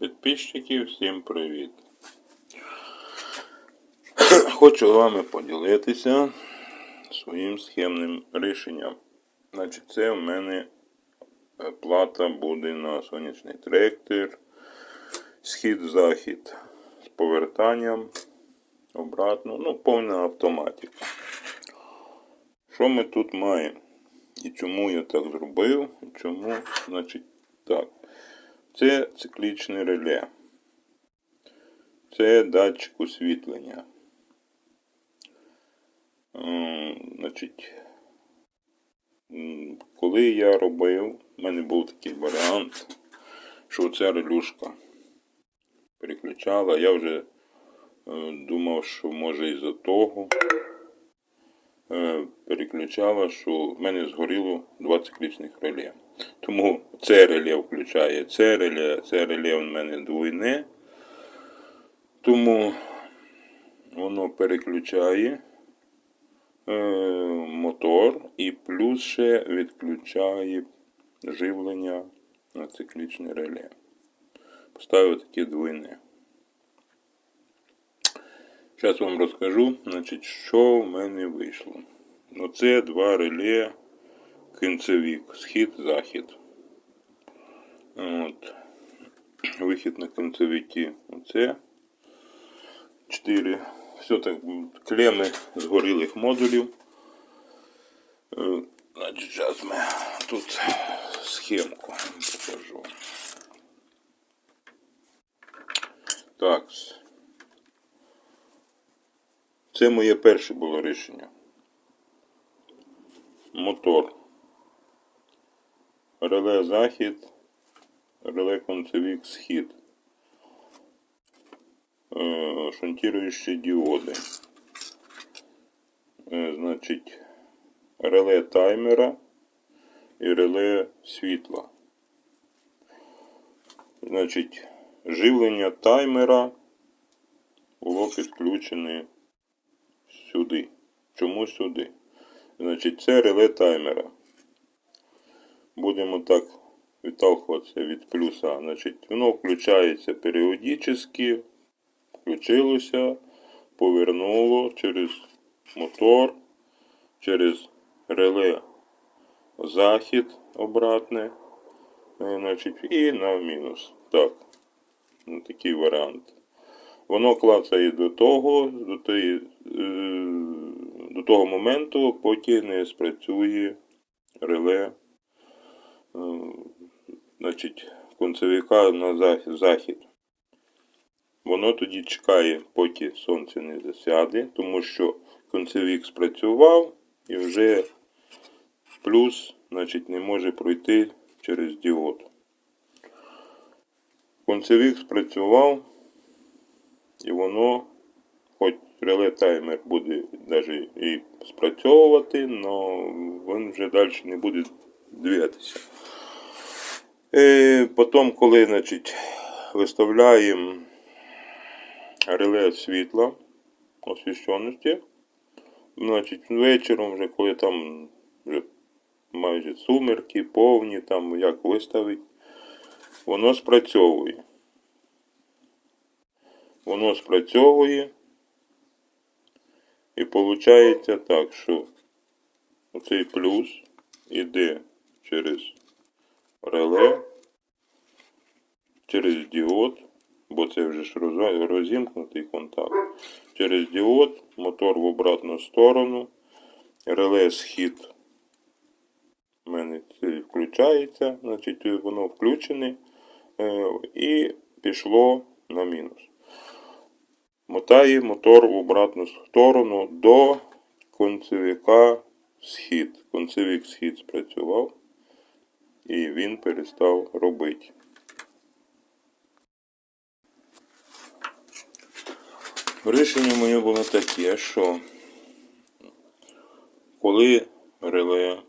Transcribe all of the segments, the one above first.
Підписчики, всім привіт! Хочу з вами поділитися своїм схемним рішенням. Значить, це в мене е, плата буде на сонячний трактор, схід-захід з повертанням обратно, ну, повна автоматика. Що ми тут маємо? І чому я так зробив? І чому, значить, так. Це циклічне реле. Це датчик освітлення. Значить, коли я робив, в мене був такий варіант, що ця релюшка переключала, я вже е, думав, що може із-за того е, переключала, що в мене згоріло два циклічних реле. Тому це реле включає це реле, це реле в мене двойне. Тому воно переключає е, мотор і плюс ще відключає живлення на циклічне реле. Поставив таке двойне. Зараз вам розкажу, значить, що в мене вийшло. Оце два реле кінцевік, схід-захід. От. Вихід на кінцевики. Оце. Чотири. Все так, клеми згорілих модулів. Е, Значить, зараз ми тут схемку покажу. Так. Це моє перше було рішення. Мотор. Реле захід, реле концевік схід. Е, Шунтируючі діоди. Е, Значить, реле таймера і реле світла. Значить, живлення таймера було підключене сюди. Чому сюди? Значить, це реле таймера. Будемо так відталкуватися від плюса. Значить, воно включається періодично, включилося, повернуло через мотор, через реле захід обратне. Значить, і на мінус. Так. Ну, такий варіант. Воно клацає до того, до, тої, е, до того моменту, поки не спрацює реле значить, концевика на захід. Воно тоді чекає, поки сонце не засяде, тому що концевик спрацював і вже плюс значить, не може пройти через діод. Концевик спрацював, і воно, хоч реле таймер буде навіть і спрацьовувати, але він вже далі не буде двигатися. І потім, коли значить, виставляємо реле світла освіщеності, значить, вечором, вже коли там вже майже сумерки, повні, там як виставить, воно спрацьовує. Воно спрацьовує. І виходить так, що оцей плюс іде через реле, через діод, бо це вже ж розімкнутий контакт. Через діод, мотор в обратну сторону, реле схід у мене включається, значить воно включене е, і пішло на мінус. Мотає мотор в обратну сторону до концевика схід. Концевик схід спрацював і він перестав робити. Рішення моє було таке, що коли реле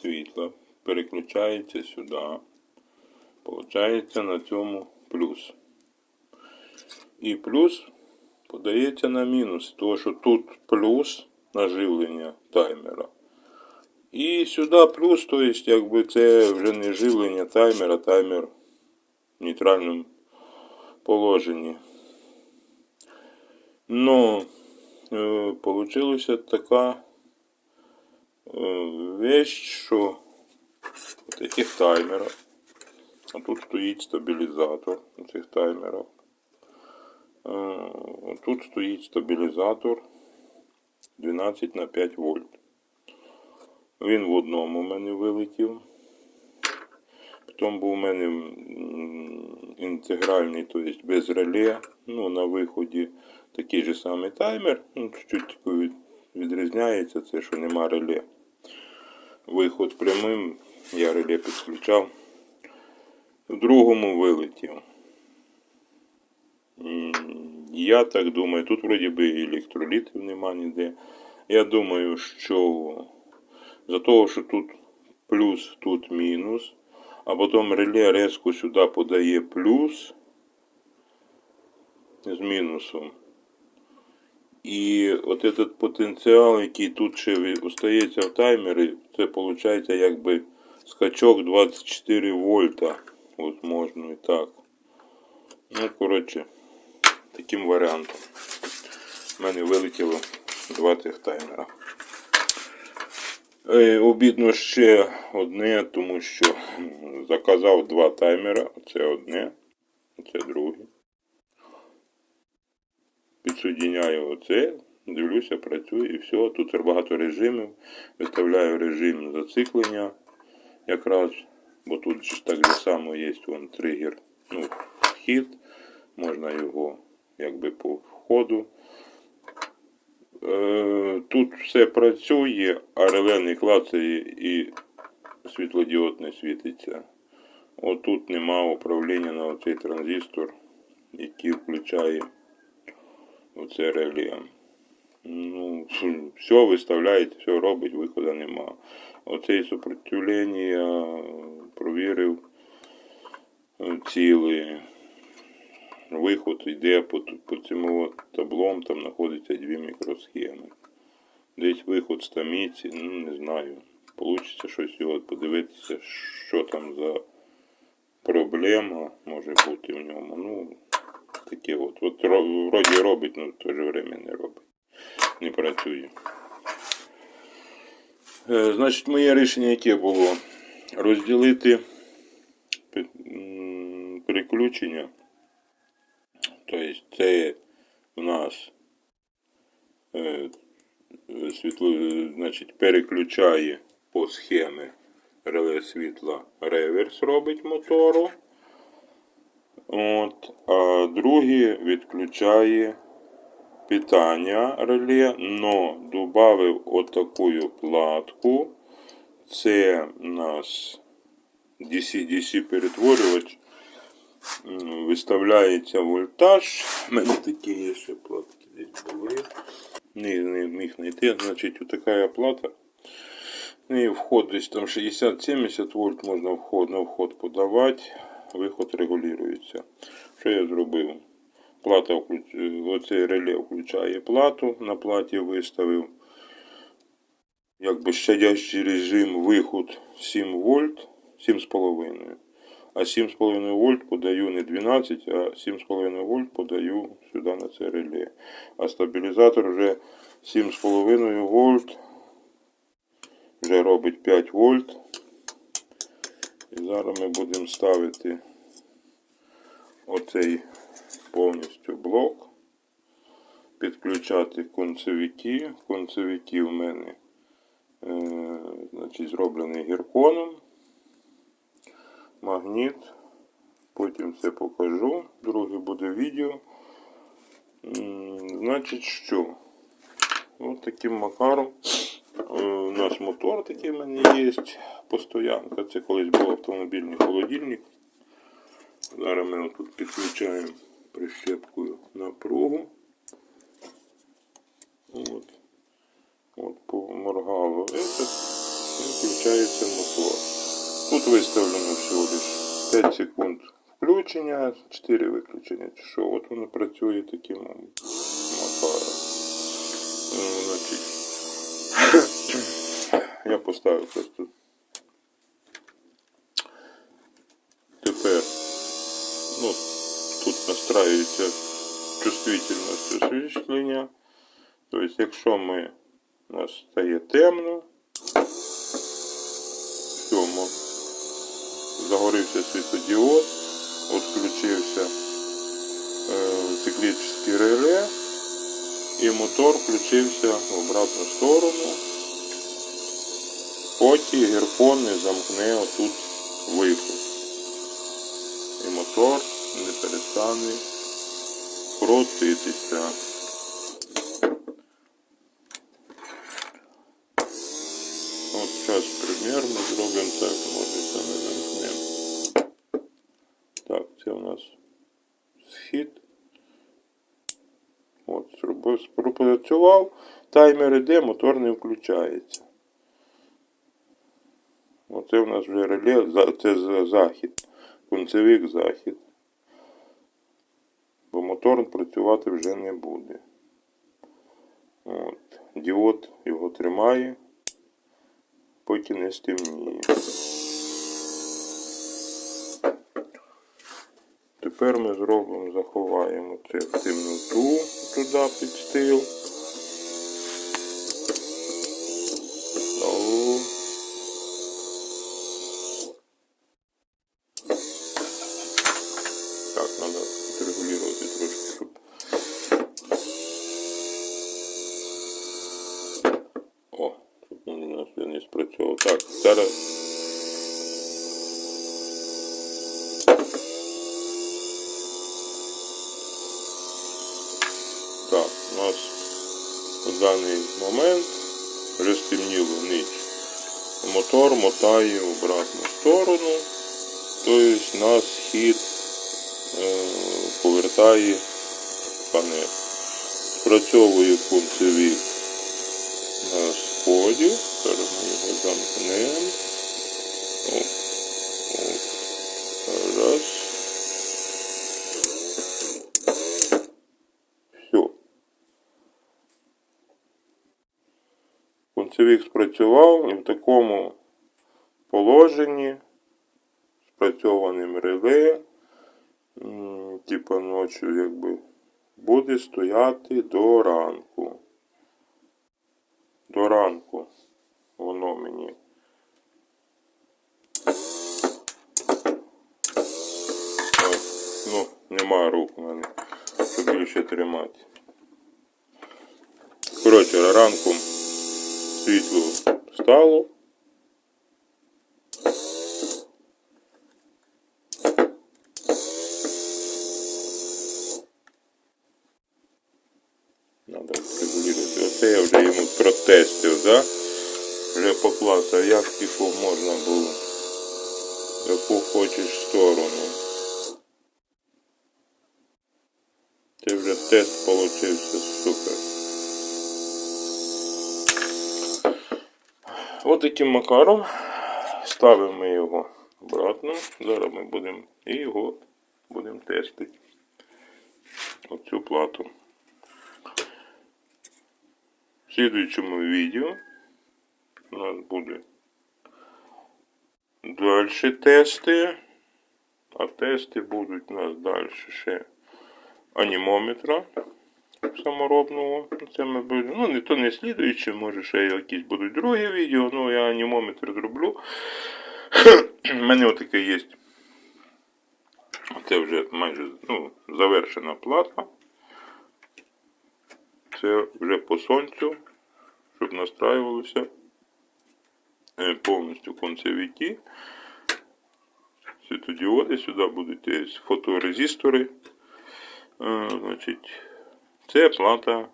світла переключається сюди, виходить на цьому плюс. І плюс подається на мінус, тому що тут плюс на живлення таймера. І сюди плюс, то есть, якби це вже не живлення таймера, таймер в нейтральному положенні. Ну, е, получилася така е, вещь, що в таких таймерах. А тут стоїть стабілізатор цих таймерах. Е, Тут стоїть стабілізатор 12 на 5 вольт. Він в одному в мене вилетів. Потім був у мене інтегральний, тобто без реле. Ну, на виході такий же самий таймер. Ну, чуть-чуть відрізняється, це що нема реле. Виход прямим, я реле підключав. В другому вилетів. Я так думаю, тут вроді би електролітів нема ніде. Я думаю, що за того, що тут плюс, тут мінус, а потім реле резко сюди подає плюс з мінусом. І от этот потенціал, який тут ще остається в таймері, це виходить якби скачок 24 вольта. От можна і так. Ну, коротше, таким варіантом. У мене вилетіло два тих таймера. Е, обідно ще одне, тому що заказав два таймера. Це одне, це друге. Підсоединяю оце, дивлюся, працює і все. Тут багато режимів. Виставляю режим зациклення якраз, бо тут ж так же само є вон тригер, ну, вхід. Можна його якби по входу. Е, Тут все працює, а не клацає і світлодіод не світиться. Отут нема управління на оцей транзистор, який включає оце реле. Ну, все виставляється, все робить, виходу нема. Оцей сопротивлення провірив е, цілий. Виход йде по, по цьому таблом, там знаходиться дві мікросхеми. Десь виход з таміці, ну не знаю. Получиться щось його подивитися, що там за проблема може бути в ньому. Ну, таке от. От вроді робить, але в то же время не робить. Не працює. Е, Значить, моє рішення яке було? Розділити переключення. Тобто це у нас е, світло, е, значить, переключає по схемі реле світла реверс робить мотору. От, а другий відключає питання реле, но додав отаку платку. Це у нас DC-DC перетворювач. Виставляється вольтаж. У мене такі є ще платки десь були. Не, не міг знайти. Значить, отака плата. Неї вход десь там 60-70 вольт можна вход на вход подавати. Виход регулюється. Що я зробив? Плата. Оцей реле включає плату, на платі виставив якби щадящий режим виход 7 вольт, 7,5. А 7,5 вольт подаю не 12, а 7,5 вольт подаю сюди на це реле. А стабілізатор вже 7,5 вольт. Вже робить 5 вольт. І зараз ми будемо ставити оцей повністю блок. Підключати концевики. Концевики в мене е, значить, зроблений гірконом. Магніт. Потім все покажу. Друге буде відео. Значить, що? Ось таким макаром. Е, У нас мотор такий в мене є. Постоянка. Це колись був автомобільний холодильник. Зараз ми тут підключаємо прищепкою напругу. От. От поморгало это. І включається мотор. Тут виставлено всього лиш 5 секунд включення, 4 виключення. Чи що? От воно працює таким макаром. Ну, я поставив просто. Тепер, ну, тут на настраюється чувствительність освітлення. Тобто, якщо ми, у нас стає темно, все, мо- загорівся світодіод, відключився е, циклічне реле, і мотор включився в обратну сторону. Поки герфон не замкне отут виход. І мотор не перестане крутитися. От зараз примерно зробимо так, може це не замкнемо. Так, це у нас схід. От, зробив, пропрацював. Таймер іде, мотор не включається. Оце у нас вже реле, це захід. Кунцевик захід. Бо мотор працювати вже не буде. От. Діод його тримає, поки не стемніє. Тепер ми зробимо, заховаємо це в темноту туди під стил. О. Так, надо отрегулировать трошки, щоб. О, тут у нас він не спрацьовував. Так, зараз. Так, у нас в даний момент вже стемніло ніч. Мотор мотає в обратну сторону. Тобто на схід е, повертає панель. Спрацьовує пунктовік на сході. Зараз ми його замкнемо. Пунктовик спрацював і в такому положенні спрацьованим реле, типа ночі, якби, буде стояти до ранку. До ранку воно мені. Ну, нема рук у мене, щоб більше тримати. Коротше, ранком світло стало. Надо регулювати. Оце я вже йому протестив, да? Вже поклацав, як типу можна було. Яку хочеш сторону. Це вже тест получився супер. Ось таким макаром ставимо його обратно. Зараз ми будемо і його будемо тестити. Оцю плату. В слідуючому відео у нас буде далі тести. А тести будуть у нас далі ще анімометра саморобного. Це ми будемо. Ну, не то не слідуюче, може ще якісь будуть другі відео, ну я анімометр зроблю. У мене отаке є. Це вже майже ну, завершена плата. Це вже по сонцю, щоб настраювалося е, повністю концевики. Світодіоди, сюди будуть фоторезистори. Е, Значить, це плата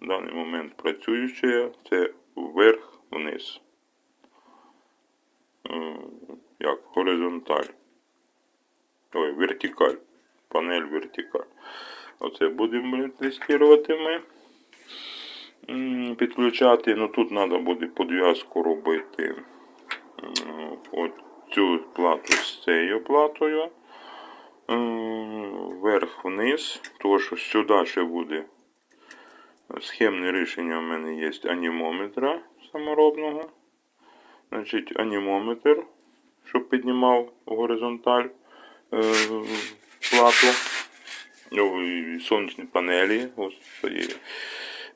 в даний момент працююча, це вверх-вниз. Е, Як горизонталь. Ой, вертикаль. Панель вертикаль. Оце будемо тестувати ми. Підключати. Ну тут треба буде подв'язку робити. От цю плату з цією платою. Вверх-вниз. Тому що сюди ще буде схемне рішення. У мене є анімометра саморобного. Значить, анімометр, щоб піднімав горизонталь е, плату. ну, сонячні панелі. Ось це.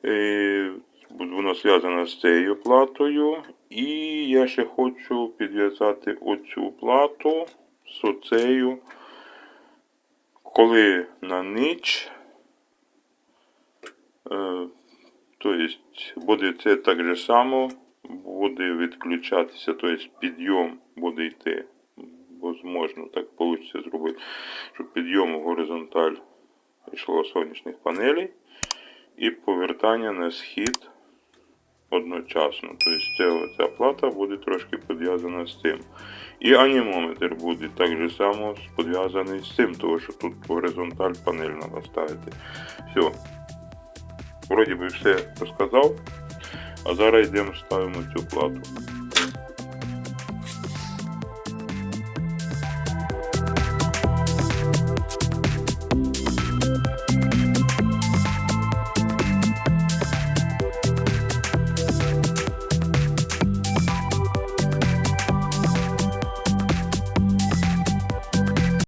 Е, Воно зв'язано з цією платою. І я ще хочу підв'язати оцю плату з оцею. Коли на ніч, то есть буде це так же само, буде відключатися, то есть підйом буде йти. Возможно, так вийде зробити, щоб підйом у горизонталь йшло сонячних панелей і повертання на схід одночасно. Тобто ця плата буде трошки підв'язана з цим. І анімометр буде так же само підв'язаний з цим, тому що тут горизонталь панель треба ставити. Все. Вроді би все розказав. А зараз йдемо ставимо цю плату.